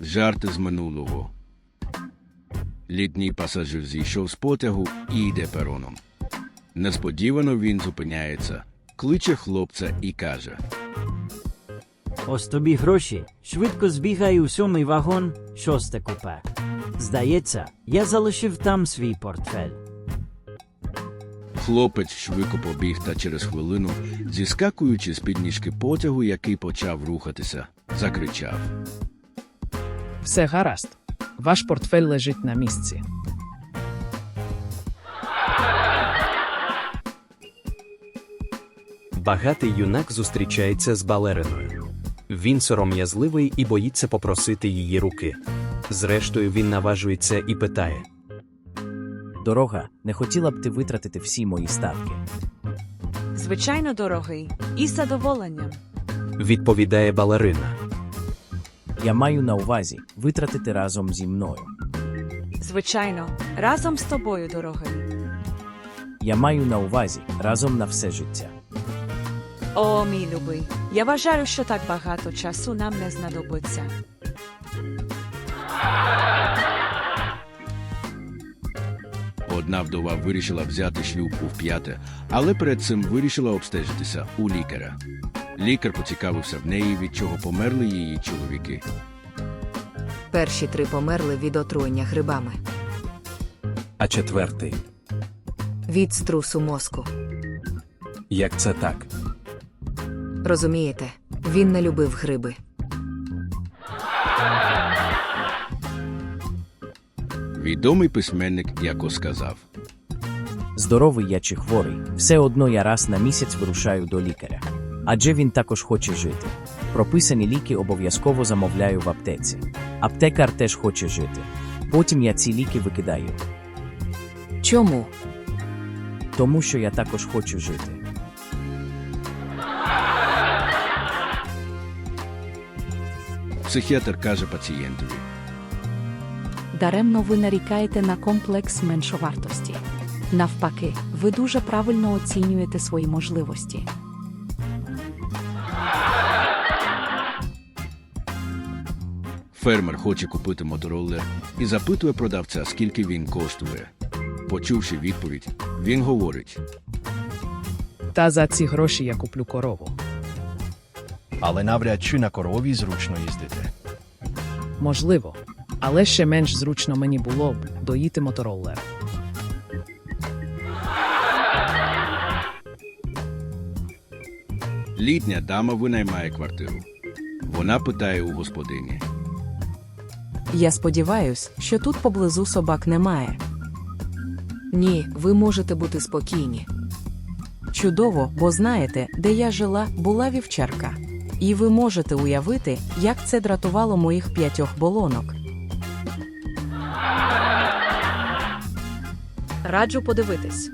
Жарти з минулого. Літній пасажир зійшов з потягу і йде пероном. Несподівано він зупиняється, кличе хлопця і каже: Ось тобі гроші. Швидко збігай у сьомий вагон, шосте купе. Здається, я залишив там свій портфель. Хлопець швидко побіг та через хвилину, зіскакуючи з підніжки потягу, який почав рухатися, закричав. Все гаразд. Ваш портфель лежить на місці. Багатий юнак зустрічається з балериною. Він сором'язливий і боїться попросити її руки. Зрештою, він наважується і питає: Дорога, не хотіла б ти витратити всі мої ставки. Звичайно, дорогий, і задоволенням. відповідає балерина. Я маю на увазі витратити разом зі мною. Звичайно, разом з тобою, дорогий. Я маю на увазі разом на все життя. О, мій любий, я вважаю, що так багато часу нам не знадобиться. Одна вдова вирішила взяти шлюб у вп'яте, але перед цим вирішила обстежитися у лікаря. Лікар поцікавився в неї, від чого померли її чоловіки. Перші три померли від отруєння грибами, А четвертий, від струсу мозку. як це так? Розумієте, він не любив гриби. Відомий письменник Яко сказав: Здоровий я чи хворий, все одно я раз на місяць вирушаю до лікаря. Адже він також хоче жити. Прописані ліки обов'язково замовляю в аптеці. Аптекар теж хоче жити. Потім я ці ліки викидаю, Чому? тому що я також хочу жити. психіатр каже пацієнтові. Даремно ви нарікаєте на комплекс меншовартості. Навпаки, ви дуже правильно оцінюєте свої можливості. Фермер хоче купити мотороллер і запитує продавця, скільки він коштує. Почувши відповідь, він говорить: Та за ці гроші я куплю корову. але навряд чи на корові зручно їздити. Можливо. Але ще менш зручно мені було б доїти мотороллер. літня дама винаймає квартиру. Вона питає у господині. Я сподіваюсь, що тут поблизу собак немає. Ні, ви можете бути спокійні. Чудово, бо знаєте, де я жила, була вівчарка. І ви можете уявити, як це дратувало моїх п'ятьох болонок. Раджу подивитись.